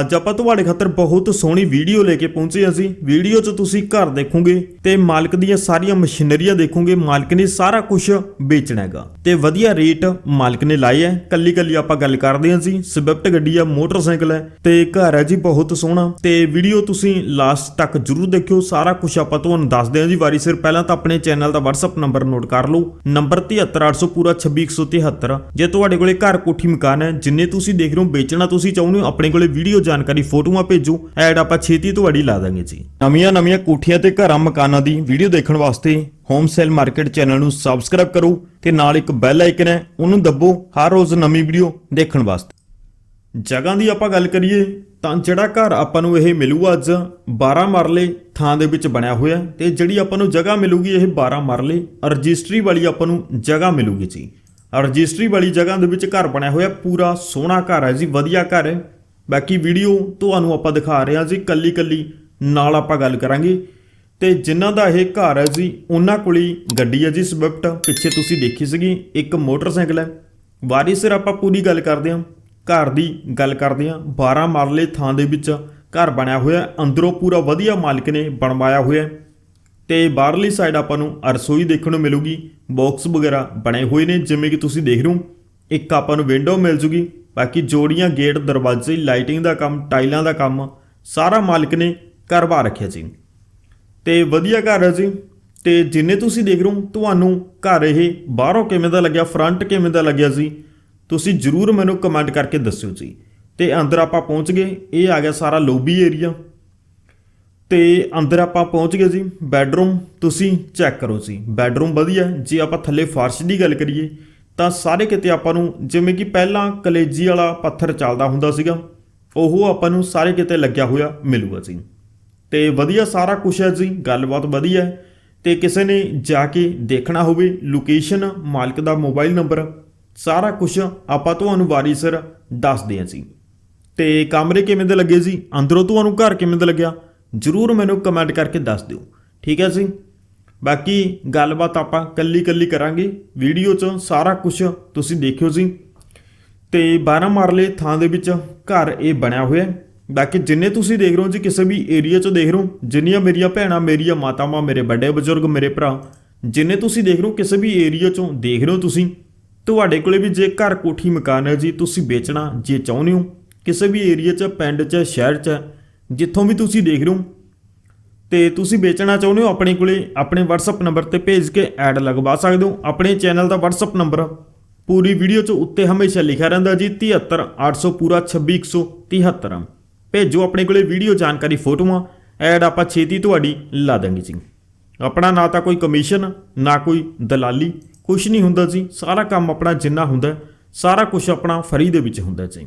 ਅੱਜ ਆਪਾਂ ਤੁਹਾਡੇ ਖਾਤਰ ਬਹੁਤ ਸੋਹਣੀ ਵੀਡੀਓ ਲੈ ਕੇ ਪਹੁੰਚੇ ਹਾਂ ਅਸੀਂ। ਵੀਡੀਓ 'ਚ ਤੁਸੀਂ ਘਰ ਦੇਖੋਗੇ ਤੇ ਮਾਲਕ ਦੀਆਂ ਸਾਰੀਆਂ ਮਸ਼ੀਨਰੀਆਂ ਦੇਖੋਗੇ, ਮਾਲਕ ਨੇ ਸਾਰਾ ਕੁਝ ਵੇਚਣਾ ਹੈਗਾ। ਤੇ ਵਧੀਆ ਰੇਟ ਮਾਲਕ ਨੇ ਲਾਏ ਹੈ ਕੱਲੀ ਕੱਲੀ ਆਪਾਂ ਗੱਲ ਕਰਦੇ ਹਾਂ ਜੀ। ਸਵਿਫਟ ਗੱਡੀ ਆ, ਮੋਟਰਸਾਈਕਲ ਹੈ ਤੇ ਘਰ ਹੈ ਜੀ ਬਹੁਤ ਸੋਹਣਾ। ਤੇ ਵੀਡੀਓ ਤੁਸੀਂ ਲਾਸਟ ਤੱਕ ਜਰੂਰ ਦੇਖਿਓ। ਸਾਰਾ ਕੁਝ ਆਪਾਂ ਤੁਹਾਨੂੰ ਦੱਸਦੇ ਹਾਂ ਜੀ। ਵਾਰੀ ਸਿਰ ਪਹਿਲਾਂ ਤਾਂ ਆਪਣੇ ਚੈਨਲ ਦਾ WhatsApp ਨੰਬਰ ਨੋਟ ਕਰ ਲਓ। ਨੰਬਰ 73800 ਪੂਰਾ 26173 ਜੇ ਤੁਹਾਡੇ ਕੋਲੇ ਘਰ ਕੋਠੀ ਮਕਾਨ ਹੈ, ਜਿੰਨੇ ਤੁਸੀਂ ਦੇਖ ਰਹੇ ਹੋ, ਵੇਚਣਾ ਤੁਸੀਂ ਚਾਹੁੰਦੇ ਹੋ, ਆਪਣੇ ਕੋਲੇ ਵੀਡੀਓ ਜਾਣਕਾਰੀ ਫੋਟੋਆਂ ਭੇਜੋ। ਐਡ ਆਪਾਂ ਛੇਤੀ ਤੋਂ ਅੜੀ ਲਾ ਦਾਂਗੇ ਜੀ। ਨਵੀਆਂ ਨਵੀਆਂ ਕੋਠੀਆਂ ਤੇ ਘਰਾਂ ਮਕਾਨਾਂ ਦੀ ਵੀਡੀਓ ਦੇਖਣ ਵਾਸਤੇ ਹੋਮ ਸੇਲ ਮਾਰਕੀਟ ਚੈਨਲ ਨੂੰ ਸਬਸਕ੍ਰਾਈਬ ਕਰੋ ਤੇ ਨਾਲ ਇੱਕ ਬੈਲ ਆਈਕਨ ਹੈ, ਉਹਨੂੰ ਦੱਬੋ ਹਰ ਰੋਜ਼ ਨਵੀਂ ਵੀਡੀਓ ਦੇਖਣ ਵਾਸਤੇ। ਜਗ੍ਹਾ ਦੀ ਆਪਾਂ ਗੱਲ ਕਰੀਏ ਤਾਂ ਜਿਹੜਾ ਘਰ ਆਪਾਂ ਨੂੰ ਇਹ ਮਿਲੂਗਾ ਅੱਜ 12 ਮਰਲੇ ਥਾਂ ਦੇ ਵਿੱਚ ਬਣਿਆ ਹੋਇਆ ਤੇ ਜਿਹੜੀ ਆਪਾਂ ਨੂੰ ਜਗ੍ਹਾ ਮਿਲੂਗੀ ਇਹ 12 ਮਰਲੇ ਰਜਿਸਟਰੀ ਵਾਲੀ ਆਪਾਂ ਨੂੰ ਜਗ੍ਹਾ ਮਿਲੂਗੀ ਜੀ। ਰਜਿਸਟਰੀ ਵਾਲੀ ਜਗ੍ਹਾ ਦੇ ਵਿੱਚ ਘਰ ਬਣਿਆ ਹੋਇਆ ਪੂਰਾ ਸੋਹਣਾ ਘਰ ਹੈ ਜੀ, ਵਧੀਆ ਘਰ ਹੈ। ਬਾਕੀ ਵੀਡੀਓ ਤੁਹਾਨੂੰ ਆਪਾਂ ਦਿਖਾ ਰਹੇ ਹਾਂ ਜੀ ਕੱਲੀ ਕੱਲੀ, ਨਾਲ ਆਪਾਂ ਗੱਲ ਕਰਾਂਗੇ। ਤੇ ਜਿਨ੍ਹਾਂ ਦਾ ਇਹ ਘਰ ਹੈ ਜੀ, ਉਹਨਾਂ ਕੋਲ ਹੀ ਗੱਡੀ ਹੈ ਜੀ ਸਵਿਫਟ। ਪਿੱਛੇ ਤੁਸੀਂ ਦੇਖੀ ਸੀਗੀ, ਇੱਕ ਮੋਟਰਸਾਈਕਲ ਹੈ। ਵਾਰੀ ਸਿਰ ਆਪਾਂ ਪੂਰੀ ਗੱਲ ਕਰਦੇ ਹਾਂ। ਘਰ ਦੀ ਗੱਲ ਕਰਦੇ ਹਾਂ। 12 ਮਰਲੇ ਥਾਂ ਦੇ ਵਿੱਚ ਘਰ ਬਣਿਆ ਹੋਇਆ ਅੰਦਰੋਂ ਪੂਰਾ ਵਧੀਆ ਮਾਲਕ ਨੇ ਬਣਵਾਇਆ ਹੋਇਆ ਹੈ। ਤੇ ਬਾਹਰਲੀ ਸਾਈਡ ਆਪਾਂ ਨੂੰ ਰਸੋਈ ਦੇਖਣ ਨੂੰ ਮਿਲੂਗੀ। ਬਾਕਸ ਵਗੈਰਾ ਬਣੇ ਹੋਏ ਨੇ, ਜਿਵੇਂ ਕਿ ਤੁਸੀਂ ਦੇਖ ਰਹੇ ਹੋ। ਇੱਕ ਆਪਾਂ ਨੂੰ ਵਿੰਡੋ ਮਿਲ ਜੂਗੀ। ਬਾਕੀ ਜੋੜੀਆਂ, ਗੇਟ, ਦਰਵਾਜ਼ੇ ਲਾਈਟਿੰਗ ਦਾ ਕੰਮ, ਟਾਈਲਾਂ ਦਾ ਕੰਮ, ਸਾਰਾ ਮਾਲਕ ਨੇ ਕਰਵਾ ਰੱਖਿਆ ਜੀ। ਤੇ ਵਧੀਆ ਘਰ ਹੈ ਜੀ। ਤੇ ਜਿੰਨੇ ਤੁਸੀਂ ਦੇਖ ਰਹੇ ਹੋ, ਤੁਹਾਨੂੰ ਘਰ ਇਹ ਬਾਹਰੋਂ ਕਿਵੇਂ ਦਾ ਲੱਗਿਆ ਫਰੰਟ ਕਿਵੇਂ ਦਾ ਲੱਗਿਆ ਜੀ, ਤੁਸੀਂ ਜਰੂਰ ਮੈਨੂੰ ਕਮੈਂਟ ਕਰਕੇ ਦੱਸਿਓ ਜੀ। ਤੇ ਅੰਦਰ ਆਪਾਂ ਪਹੁੰਚ ਗਏ, ਇਹ ਆ ਗਿਆ ਸਾਰਾ ਲੋਬੀ ਏਰੀਆ ਤੇ ਅੰਦਰ ਆਪਾਂ ਪਹੁੰਚ ਗਏ ਜੀ ਬੈਡਰੂਮ ਤੁਸੀਂ ਚੈੱਕ ਕਰੋ ਜੀ। ਬੈਡਰੂਮ ਵਧੀਆ, ਜੇ ਆਪਾਂ ਥੱਲੇ ਫਰਸ਼ ਦੀ ਗੱਲ ਕਰੀਏ ਤਾਂ ਸਾਰੇ ਕਿਤੇ ਆਪਾਂ ਨੂੰ ਜਿਵੇਂ ਕਿ ਪਹਿਲਾਂ ਕਲੇਜੀ ਵਾਲਾ ਪੱਥਰ ਚੱਲਦਾ ਹੁੰਦਾ ਸੀਗਾ, ਉਹ ਆਪਾਂ ਨੂੰ ਸਾਰੇ ਕਿਤੇ ਲੱਗਿਆ ਹੋਇਆ ਮਿਲੂਗਾ ਜੀ ਤੇ ਵਧੀਆ ਸਾਰਾ ਕੁਝ ਹੈ ਜੀ, ਗੱਲਬਾਤ ਵਧੀਆ ਹੈ। ਤੇ ਕਿਸੇ ਨੇ ਜਾ ਕੇ ਦੇਖਣਾ ਹੋਵੇ ਲੋਕੇਸ਼ਨ ਮਾਲਕ ਦਾ ਮੋਬਾਈਲ ਨੰਬਰ ਸਾਰਾ ਕੁਝ ਆਪਾਂ ਤੁਹਾਨੂੰ ਵਾਰੀ ਸਿਰ ਦੱਸਦੇ ਹਾਂ ਜੀ ਤੇ ਕਮਰੇ ਕਿਵੇਂ ਦੇ ਲੱਗੇ ਜੀ ਅੰਦਰੋਂ ਤੁਹਾਨੂੰ ਘਰ ਕਿਵੇਂ ਦਾ ਲੱਗਿਆ, ਜਰੂਰ ਮੈਨੂੰ ਕਮੈਂਟ ਕਰਕੇ ਦੱਸ ਦਿਓ। ਠੀਕ ਹੈ ਜੀ? ਬਾਕੀ ਗੱਲਬਾਤ ਆਪਾਂ ਕੱਲੀ ਕੱਲੀ ਕਰਾਂਗੇ। ਵੀਡੀਓ 'ਚ ਸਾਰਾ ਕੁਝ ਤੁਸੀਂ ਦੇਖਿਓ ਜੀ। ਤੇ 12 ਮਰਲੇ ਥਾਂ ਦੇ ਵਿੱਚ ਘਰ ਇਹ ਬਣਿਆ ਹੋਇਆ ਬਾਕੀ ਜਿੰਨੇ ਤੁਸੀਂ ਦੇਖ ਰਹੇ ਹੋ ਜੀ, ਕਿਸੇ ਵੀ ਏਰੀਆ 'ਚ ਦੇਖ ਰਹੇ ਹੋ, ਜਿੰਨੀਆਂ ਮੇਰੀਆਂ ਭੈਣਾਂ, ਮੇਰੀਆਂ ਮਾਤਾਵਾਂ ਮੇਰੇ ਵੱਡੇ ਬਜ਼ੁਰਗ, ਮੇਰੇ ਭਰਾ, ਜਿੰਨੇ ਤੁਸੀਂ ਦੇਖ ਰਹੇ ਹੋ, ਕਿਸੇ ਵੀ ਏਰੀਆ 'ਚੋਂ ਦੇਖ ਰਹੇ ਹੋ ਤੁਸੀਂ, ਤੁਹਾਡੇ ਕੋਲੇ ਵੀ ਜੇ ਘਰ ਕੋਠੀ ਮਕਾਨ ਹੈ ਜੀ, ਤੁਸੀਂ ਵੇਚਣਾ ਜੇ ਚਾਹੁੰਦੇ ਹੋ, ਕਿਸੇ ਵੀ ਏਰੀਆ 'ਚ, ਪਿੰਡ 'ਚ, ਸ਼ਹਿਰ 'ਚ, ਜਿੱਥੋਂ ਵੀ ਤੁਸੀਂ ਦੇਖ ਰਹੇ ਹੋ ਤੇ ਤੁਸੀਂ ਵੇਚਣਾ ਚਾਹੁੰਦੇ ਹੋ, ਆਪਣੇ ਕੋਲੇ ਆਪਣੇ WhatsApp ਨੰਬਰ ਤੇ ਭੇਜ ਕੇ ਐਡ ਲਗਵਾ ਸਕਦੇ ਹੋ। ਆਪਣੇ ਚੈਨਲ ਦਾ WhatsApp ਨੰਬਰ ਪੂਰੀ ਵੀਡੀਓ 'ਚ ਉੱਤੇ ਹਮੇਸ਼ਾ ਲਿਖਿਆ ਰਹਿੰਦਾ ਜੀ 73800 ਪੂਰਾ 26173 ਭੇਜੋ ਆਪਣੇ ਕੋਲੇ ਵੀਡੀਓ ਜਾਣਕਾਰੀ ਫੋਟੋਆਂ ਐਡ ਆਪਾਂ ਛੇਤੀ ਤੁਹਾਡੀ ਲਾ ਦਾਂਗੇ ਜੀ। ਆਪਣਾ ਨਾ ਤਾਂ ਕੋਈ ਕਮਿਸ਼ਨ ਨਾ ਕੋਈ ਦਲਾਲੀ ਕੁਝ ਨਹੀਂ ਹੁੰਦਾ ਜੀ। ਸਾਰਾ ਕੰਮ ਆਪਣਾ ਜਿੰਨਾ ਹੁੰਦਾ, ਸਾਰਾ ਕੁਝ ਆਪਣਾ ਫਰੀ ਦੇ ਵਿੱਚ ਹੁੰਦਾ ਜੀ।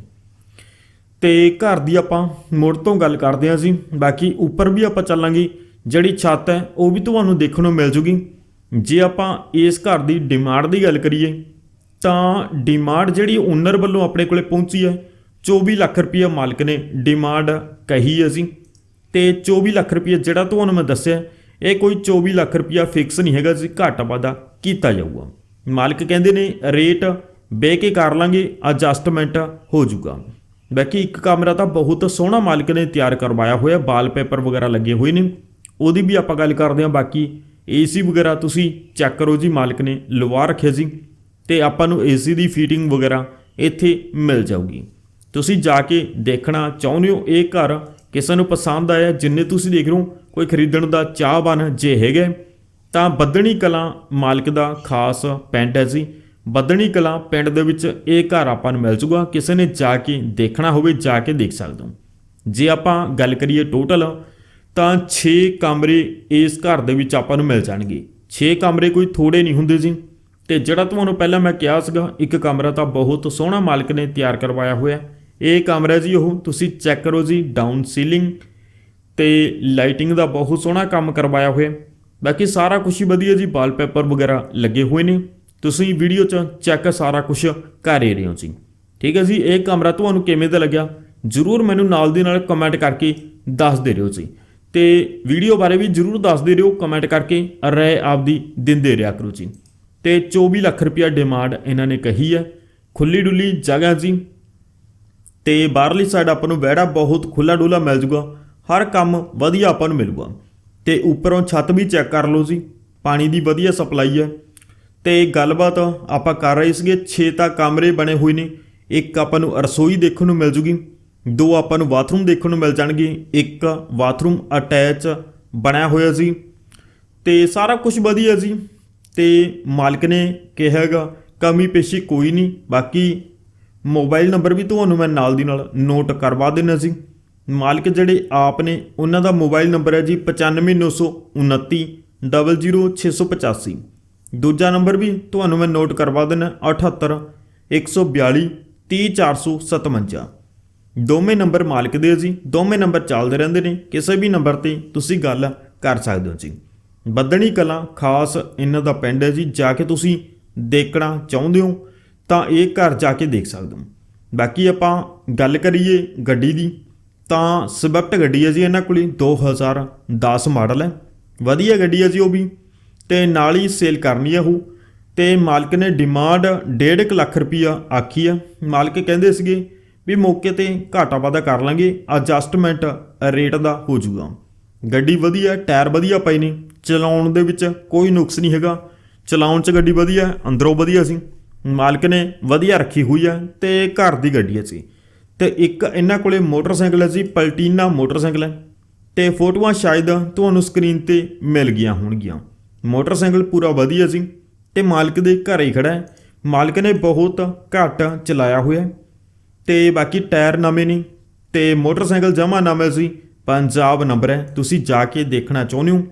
ਤੇ ਘਰ ਦੀ ਆਪਾਂ ਮੁੜ ਤੋਂ ਗੱਲ ਕਰਦੇ ਹਾਂ ਜੀ। ਬਾਕੀ ਉੱਪਰ ਵੀ ਆਪਾਂ ਚੱਲਾਂਗੇ। ਜਿਹੜੀ ਛੱਤ ਹੈ, ਉਹ ਵੀ ਤੁਹਾਨੂੰ ਦੇਖਣ ਨੂੰ ਮਿਲ ਜੂਗੀ। ਜੇ ਆਪਾਂ ਇਸ ਘਰ ਦੀ ਡਿਮਾਂਡ ਦੀ ਗੱਲ ਕਰੀਏ, ਤਾਂ ਡਿਮਾਂਡ ਜਿਹੜੀ ਓਨਰ ਵੱਲੋਂ ਆਪਣੇ ਕੋਲੇ ਪਹੁੰਚੀ ਹੈ 24 ਲੱਖ ਰੁਪਏ ਮਾਲਕ ਨੇ ਡਿਮਾਂਡ ਕਹੀ ਹੈ ਜੀ। ਤੇ 24 ਲੱਖ ਰੁਪਏ ਜਿਹੜਾ ਤੁਹਾਨੂੰ ਮੈਂ ਦੱਸਿਆ, ਇਹ ਕੋਈ 24 ਲੱਖ ਰੁਪਿਆ ਫਿਕਸ ਨਹੀਂ ਹੈਗਾ ਜੀ, ਘੱਟ ਵਾਧਾ ਕੀਤਾ ਜਾਊਗਾ। ਮਾਲਕ ਕਹਿੰਦੇ ਨੇ ਰੇਟ ਬਹਿ ਕੇ ਕਰ ਲਾਂਗੇ ਐਡਜਸਟਮੈਂਟ ਹੋ ਜਾਊਗਾ ਬਾਕੀ ਇੱਕ ਕਮਰਾ ਤਾਂ ਬਹੁਤ ਸੋਹਣਾ ਮਾਲਕ ਨੇ ਤਿਆਰ ਕਰਵਾਇਆ ਹੋਇਆ ਵਾਲਪੇਪਰ ਵਗੈਰਾ ਲੱਗੇ ਹੋਏ ਨੇ। ਉਹਦੀ ਵੀ ਆਪਾਂ ਗੱਲ ਕਰਦੇ ਹਾਂ, ਬਾਕੀ ਏਸੀ ਵਗੈਰਾ ਤੁਸੀਂ ਚੈੱਕ ਕਰੋ ਜੀ, ਮਾਲਕ ਨੇ ਲਵਾ ਰੱਖਿਆ ਜੀ। ਤੇ ਆਪਾਂ ਨੂੰ ਏਸੀ ਦੀ ਫੀਟਿੰਗ ਵਗੈਰਾ ਇੱਥੇ ਮਿਲ ਜਾਊਗੀ। ਤੁਸੀਂ ਜਾ ਕੇ ਦੇਖਣਾ ਚਾਹੁੰਦੇ ਹੋ, ਇਹ ਘਰ ਕਿਸੇ ਨੂੰ ਪਸੰਦ ਆਇਆ, ਜਿੰਨੇ ਤੁਸੀਂ ਦੇਖ ਰਹੇ ਹੋ, ਕੋਈ ਖਰੀਦਣ ਦਾ ਚਾਹਵਾਨ ਜੇ ਹੈਗੇ ਤਾਂ ਬੱਦਣੀ ਕਲਾਂ ਮਾਲਕ ਦਾ ਖਾਸ ਪਿੰਡ ਹੈ ਜੀ। ਬੱਦਣੀ ਕਲਾਂ ਪਿੰਡ ਦੇ ਵਿੱਚ ਇਹ ਘਰ ਆਪਾਂ ਨੂੰ ਮਿਲ ਜੂਗਾ। ਕਿਸੇ ਨੇ ਜਾ ਕੇ ਦੇਖਣਾ ਹੋਵੇ, ਜਾ ਕੇ ਦੇਖ ਸਕਦੇ ਹੋ। ਜੇ ਆਪਾਂ ਗੱਲ ਕਰੀਏ ਟੋਟਲ, ਤਾਂ 6 ਕਮਰੇ ਇਸ ਘਰ ਦੇ ਵਿੱਚ ਆਪਾਂ ਨੂੰ ਮਿਲ ਜਾਣਗੇ। 6 ਕਮਰੇ ਕੋਈ ਥੋੜੇ ਨਹੀਂ ਹੁੰਦੇ ਜੀ। ਤੇ ਜਿਹੜਾ ਤੁਹਾਨੂੰ ਪਹਿਲਾਂ ਮੈਂ ਕਿਹਾ ਸੀਗਾ, ਇੱਕ ਕਮਰਾ ਤਾਂ ਬਹੁਤ ਸੋਹਣਾ ਮਾਲਕ ਨੇ ਤਿਆਰ ਕਰਵਾਇਆ ਹੋਇਆ। ਇਹ ਕਮਰਾ ਜੀ ਉਹ, ਤੁਸੀਂ ਚੈੱਕ ਕਰੋ ਜੀ ਡਾਊਨ ਸੀਲਿੰਗ ਤੇ ਲਾਈਟਿੰਗ ਦਾ ਬਹੁਤ ਸੋਹਣਾ ਕੰਮ ਕਰਵਾਇਆ ਹੋਇਆ। ਬਾਕੀ ਸਾਰਾ ਕੁਝ ਹੀ ਵਧੀਆ ਜੀ ਵਾਲਪੇਪਰ ਵਗੈਰਾ ਲੱਗੇ ਹੋਏ ਨੇ। ਤੁਸੀਂ ਵੀਡੀਓ 'ਚ ਚੈੱਕ ਸਾਰਾ ਕੁਝ ਕਰ ਹੀ ਰਹੇ ਹੋ ਜੀ। ਠੀਕ ਹੈ ਜੀ, ਇਹ ਕਮਰਾ ਤੁਹਾਨੂੰ ਕਿਵੇਂ ਦਾ ਲੱਗਿਆ? ਜਰੂਰ ਮੈਨੂੰ ਨਾਲ ਦੀ ਨਾਲ ਕਮੈਂਟ ਕਰਕੇ ਦੱਸ ਦੇ ਰਿਓ ਜੀ। ਤੇ ਵੀਡੀਓ ਬਾਰੇ ਵੀ ਜਰੂਰ ਦੱਸ ਦੇ ਰਿਓ ਕਮੈਂਟ ਕਰਕੇ ਰਹਿ ਆਪਦੀ ਦਿੰਦੇ ਰਿਹਾ ਕਰੋ ਜੀ। ਤੇ 24 ਲੱਖ ਰੁਪਇਆ ਡਿਮਾਂਡ ਇਹਨਾਂ ਨੇ ਕਹੀ ਹੈ। ਖੁੱਲੀ ਡੁੱਲੀ ਜਗ੍ਹਾ ਜੀ। ਤੇ ਬਾਹਰਲੀ ਸਾਈਡ ਆਪਾਂ ਨੂੰ ਵਿਹੜਾ ਬਹੁਤ ਖੁੱਲਾ ਡੁੱਲਾ ਮਿਲ ਜੂਗਾ। ਹਰ ਕੰਮ ਵਧੀਆ ਆਪਾਂ ਨੂੰ ਮਿਲੂਗਾ। ਤੇ ਉੱਪਰੋਂ ਛੱਤ ਵੀ ਚੈੱਕ ਕਰ ਲਓ ਜੀ। ਪਾਣੀ ਦੀ ਵਧੀਆ ਸਪਲਾਈ ਹੈ। ਤੇ ਗੱਲਬਾਤ ਆਪਾਂ ਕਰ ਰਹੇ ਸੀਗੇ 6 ਤਾਂ ਕਮਰੇ ਬਣੇ ਹੋਏ ਨੇ, ਇੱਕ ਆਪਾਂ ਨੂੰ ਰਸੋਈ ਦੇਖਣ ਨੂੰ ਮਿਲ ਜੂਗੀ, ਦੋ ਆਪਾਂ ਨੂੰ ਬਾਥਰੂਮ ਦੇਖਣ ਨੂੰ ਮਿਲ ਜਾਣਗੇ, ਇੱਕ ਬਾਥਰੂਮ ਅਟੈਚ ਬਣਿਆ ਹੋਇਆ ਸੀ, ਤੇ ਸਾਰਾ ਕੁਝ ਵਧੀਆ ਜੀ ਤੇ ਮਾਲਕ ਨੇ ਕਿਹਾ ਹੈਗਾ, ਕਮੀ ਪੇਸ਼ੀ ਕੋਈ ਨਹੀਂ, ਬਾਕੀ ਮੋਬਾਈਲ ਨੰਬਰ ਵੀ ਤੁਹਾਨੂੰ ਮੈਂ ਨਾਲ ਦੀ ਨਾਲ ਨੋਟ ਕਰਵਾ ਦੇਣਾ ਸੀ। ਮਾਲਕ ਜਿਹੜੇ ਆਪ ਨੇ, ਉਹਨਾਂ ਦਾ ਮੋਬਾਈਲ ਨੰਬਰ ਹੈ ਜੀ 95929 00685 ਦੂਜਾ ਨੰਬਰ ਵੀ ਤੁਹਾਨੂੰ ਮੈਂ ਨੋਟ ਕਰਵਾ ਦੇਣਾ 78 142 30457 ਦੋਵੇਂ ਨੰਬਰ ਮਾਲਕ ਦੇ ਜੀ, ਦੋਵੇਂ ਨੰਬਰ ਚੱਲਦੇ ਰਹਿੰਦੇ ਨੇ, ਕਿਸੇ ਵੀ ਨੰਬਰ ਤੇ ਤੁਸੀਂ ਗੱਲ ਕਰ ਸਕਦੇ ਹੋ ਜੀ। ਬੱਦਣੀ ਕਲਾਂ ਖਾਸ ਇਹਨਾਂ ਦਾ ਪਿੰਡ ਹੈ ਜੀ, ਜਾ ਕੇ ਤੁਸੀਂ ਦੇਖਣਾ ਚਾਹੁੰਦੇ ਹੋ, ਤਾਂ ਇਹ ਘਰ ਜਾ ਕੇ ਦੇਖ ਸਕਦੇ ਹੋ। ਬਾਕੀ ਆਪਾਂ ਗੱਲ ਕਰੀਏ ਗੱਡੀ ਦੀ, ਤਾਂ ਸਵਿਫਟ ਗੱਡੀ ਹੈ ਜੀ ਇਹਨਾਂ ਕੋਲੇ 2010 ਮਾਡਲ ਹੈ। ਵਧੀਆ ਗੱਡੀ ਹੈ ਜੀ ਉਹ ਵੀ। ਤੇ ਨਾਲ ਹੀ ਸੇਲ ਕਰਨੀ ਹੈ ਉਹ। ਤੇ ਮਾਲਕ ਨੇ ਡਿਮਾਂਡ 1.5 ਲੱਖ ਰੁਪਈਆ ਆਖੀ ਆ। ਮਾਲਕ ਕਹਿੰਦੇ ਸੀਗੇ ਵੀ ਮੌਕੇ ਤੇ ਘਾਟਾ ਵਾਧਾ ਕਰ ਲਾਂਗੇ ਐਡਜਸਟਮੈਂਟ ਰੇਟ ਦਾ ਹੋ ਜਾਊਗਾ। ਗੱਡੀ ਵਧੀਆ, ਟਾਇਰ ਵਧੀਆ ਪਏ ਨੇ। ਚਲਾਉਣ ਦੇ ਵਿੱਚ ਕੋਈ ਨੁਕਸ ਨਹੀਂ ਹੈਗਾ। ਚਲਾਉਣ 'ਚ ਗੱਡੀ ਵਧੀਆ, ਅੰਦਰੋਂ ਵਧੀਆ ਸੀ। ਮਾਲਕ ਨੇ ਵਧੀਆ ਰੱਖੀ ਹੋਈ ਹੈ ਤੇ ਘਰ ਦੀ ਗੱਡੀ ਹੈ ਸੀ। ਤੇ ਇੱਕ ਇਹਨਾਂ ਕੋਲੇ ਮੋਟਰਸਾਈਕਲ ਹੈ ਜੀ, ਪਲਟੀਨਾ ਮੋਟਰਸਾਈਕਲ ਹੈ ਤੇ ਫੋਟੋਆਂ ਸ਼ਾਇਦ ਤੁਹਾਨੂੰ ਸਕਰੀਨ ਤੇ ਮਿਲ ਗਈਆਂ ਹੋਣਗੀਆਂ। ਮੋਟਰਸਾਈਕਲ ਪੂਰਾ ਵਧੀਆ ਸੀ ਤੇ ਮਾਲਕ ਦੇ ਘਰ ਹੀ ਖੜਾ ਹੈ। ਮਾਲਕ ਨੇ ਬਹੁਤ ਘੱਟ ਚਲਾਇਆ ਹੋਇਆ ਹੈ ਤੇ ਬਾਕੀ ਟਾਇਰ ਨਵੇਂ ਨੇ ਤੇ ਮੋਟਰਸਾਈਕਲ ਜਮਾ ਨਵੇਂ ਸੀ। ਪੰਜਾਬ ਨੰਬਰ ਹੈ, ਤੁਸੀਂ ਜਾ ਕੇ ਦੇਖਣਾ ਚਾਹੁੰਦੇ ਹੋ।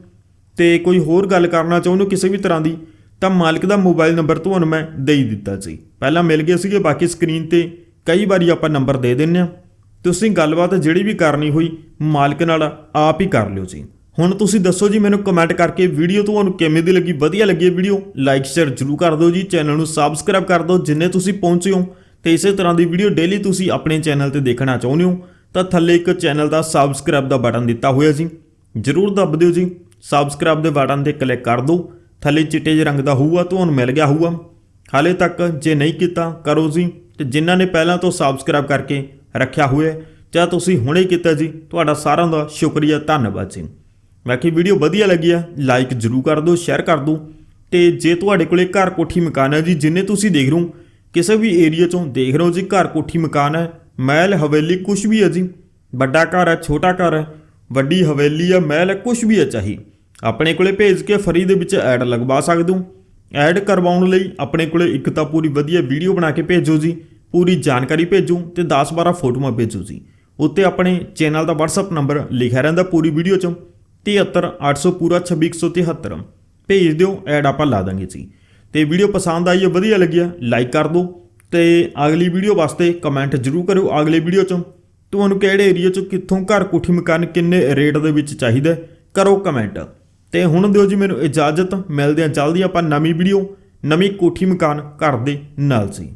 ਤੇ ਕੋਈ ਹੋਰ ਗੱਲ ਕਰਨਾ ਚਾਹੁੰਦੇ ਹੋ ਕਿਸੇ ਵੀ ਤਰ੍ਹਾਂ ਦੀ, ਤਾਂ ਮਾਲਕ ਦਾ ਮੋਬਾਈਲ ਨੰਬਰ ਤੁਹਾਨੂੰ ਮੈਂ ਦੇ ਹੀ ਦਿੱਤਾ ਸੀ। ਪਹਿਲਾਂ ਮਿਲ ਗਏ ਸੀਗੇ, ਬਾਕੀ ਸਕਰੀਨ ਤੇ ਕਈ ਵਾਰੀ ਆਪਾਂ ਨੰਬਰ ਦੇ ਦਿੰਨੇ ਆ ਤੁਸੀਂ ਗੱਲਬਾਤ ਜਿਹੜੀ ਵੀ ਕਰਨੀ ਹੋਈ, ਮਾਲਕ ਨਾਲ ਆਪ ਹੀ ਕਰ ਲਿਓ ਜੀ। ਹੁਣ ਤੁਸੀਂ ਦੱਸੋ ਜੀ ਮੈਨੂੰ ਕਮੈਂਟ ਕਰਕੇ ਵੀਡੀਓ ਤੁਹਾਨੂੰ ਕਿਵੇਂ ਦੀ ਲੱਗੀ? ਵਧੀਆ ਲੱਗੀ ਵੀਡੀਓ ਲਾਈਕ ਸ਼ੇਅਰ ਜਰੂਰ ਕਰ ਦਿਓ ਜੀ। ਚੈਨਲ ਨੂੰ ਸਬਸਕ੍ਰਾਈਬ ਕਰ ਦਿਓ ਜਿੰਨੇ ਤੁਸੀਂ ਪਹੁੰਚੇ ਹੋ ਤੇ ਇਸੇ ਤਰ੍ਹਾਂ ਦੀ ਵੀਡੀਓ ਡੇਲੀ ਤੁਸੀਂ ਆਪਣੇ ਚੈਨਲ ਤੇ ਦੇਖਣਾ ਚਾਹੁੰਦੇ ਹੋ, ਤਾਂ ਥੱਲੇ ਇੱਕ ਚੈਨਲ ਦਾ ਸਬਸਕ੍ਰਾਈਬ ਦਾ ਬਟਨ ਦਿੱਤਾ ਹੋਇਆ ਜੀ। ਜਰੂਰ ਦੱਬ ਦਿਓ ਜੀ। ਸਬਸਕ੍ਰਾਈਬ ਦੇ ਬਟਨ ਤੇ ਕਲਿੱਕ ਕਰ ਦਿਓ। ਥੱਲੇ ਚਿੱਟੇ ਜਿਹੇ ਰੰਗ ਦਾ ਹੋਊਗਾ ਤੁਹਾਨੂੰ ਮਿਲ ਗਿਆ ਹੋਊਗਾ ਹਾਲੇ ਤੱਕ ਜੇ ਨਹੀਂ ਕੀਤਾ, ਕਰੋ ਜੀ। ਤੇ ਜਿਨ੍ਹਾਂ ਨੇ ਪਹਿਲਾਂ ਤੋਂ ਸਬਸਕ੍ਰਾਈਬ ਕਰਕੇ ਰੱਖਿਆ ਹੋਇਆ, ਜਾਂ ਤੁਸੀਂ ਹੁਣੇ ਕੀਤਾ ਜੀ, ਤੁਹਾਡਾ ਸਾਰਿਆਂ ਦਾ ਸ਼ੁਕਰੀਆ, ਧੰਨਵਾਦ ਜੀ। ਬਾਕੀ ਵੀਡੀਓ ਵਧੀਆ ਲੱਗੀ ਆ ਲਾਈਕ ਜਰੂਰ ਕਰ ਦਿਓ ਸ਼ੇਅਰ ਕਰ ਦਿਓ। ਤੇ ਜੇ ਤੁਹਾਡੇ ਕੋਲੇ ਘਰ ਕੋਠੀ ਮਕਾਨ ਹੈ ਜੀ, ਜਿੰਨੇ ਤੁਸੀਂ ਦੇਖ ਰਹੇ ਹੋ, ਕਿਸੇ ਵੀ ਏਰੀਆ ਚੋਂ ਦੇਖ ਰਹੇ ਹੋ ਜੀ, ਘਰ ਕੋਠੀ ਮਕਾਨ ਹੈ ਮਹਿਲ ਹਵੇਲੀ ਕੁਝ ਵੀ ਹੈ ਜੀ, ਵੱਡਾ ਘਰ ਹੈ ਛੋਟਾ ਘਰ ਹੈ ਵੱਡੀ ਹਵੇਲੀ ਹੈ ਮਹਿਲ ਹੈ ਕੁਝ ਵੀ ਹੈ ਚਾਹੀ, ਆਪਣੇ ਕੋਲੇ ਭੇਜ ਕੇ ਫਰੀ ਦੇ ਵਿੱਚ ਐਡ ਲਗਵਾ ਸਕਦੇ ਹੋ। ਐਡ ਕਰਵਾਉਣ ਲਈ ਆਪਣੇ ਕੋਲੇ ਇੱਕ ਤਾਂ ਪੂਰੀ ਵਧੀਆ ਵੀਡੀਓ ਬਣਾ ਕੇ ਭੇਜੋ ਜੀ, ਪੂਰੀ ਜਾਣਕਾਰੀ ਭੇਜੋ ਤੇ 10-12 ਫੋਟੋਆਂ ਭੇਜੋ ਜੀ। ਉੱਤੇ ਆਪਣੇ ਚੈਨਲ ਦਾ WhatsApp ਨੰਬਰ ਲਿਖਿਆ ਰਹਿੰਦਾ ਪੂਰੀ ਵੀਡੀਓ 'ਚ। 73800 ਪੂਰਾ 26173 ਭੇਜ ਦਿਓ, ਐਡ ਆਪਾਂ ਲਾ ਦਾਂਗੇ ਜੀ। ਤੇ ਵੀਡੀਓ ਪਸੰਦ ਆਈ ਹੈ, ਵਧੀਆ ਲੱਗਿਆ ਲਾਈਕ ਕਰ ਦਿਓ। ਤੇ ਅਗਲੀ ਵੀਡੀਓ ਵਾਸਤੇ ਕਮੈਂਟ ਜਰੂਰ ਕਰਿਓ ਅਗਲੇ ਵੀਡੀਓ 'ਚ। ਤੁਹਾਨੂੰ ਕਿਹੜੇ ਏਰੀਆ 'ਚ ਕਿੱਥੋਂ ਘਰ ਕੋਠੀ ਮਕਾਨ ਕਿੰਨੇ ਰੇਟ ਦੇ ਵਿੱਚ ਚਾਹੀਦਾ ਕਰੋ ਕਮੈਂਟ। ਤੇ ਹੁਣ ਦਿਓ ਜੀ ਮੈਨੂੰ ਇਜਾਜ਼ਤ, ਮਿਲਦੇ ਹਾਂ ਜਲਦੀ ਆਪਾਂ ਨਵੀਂ ਵੀਡੀਓ, ਨਵੀਂ ਕੋਠੀ ਮਕਾਨ ਘਰ ਦੇ ਨਾਲ ਜੀ।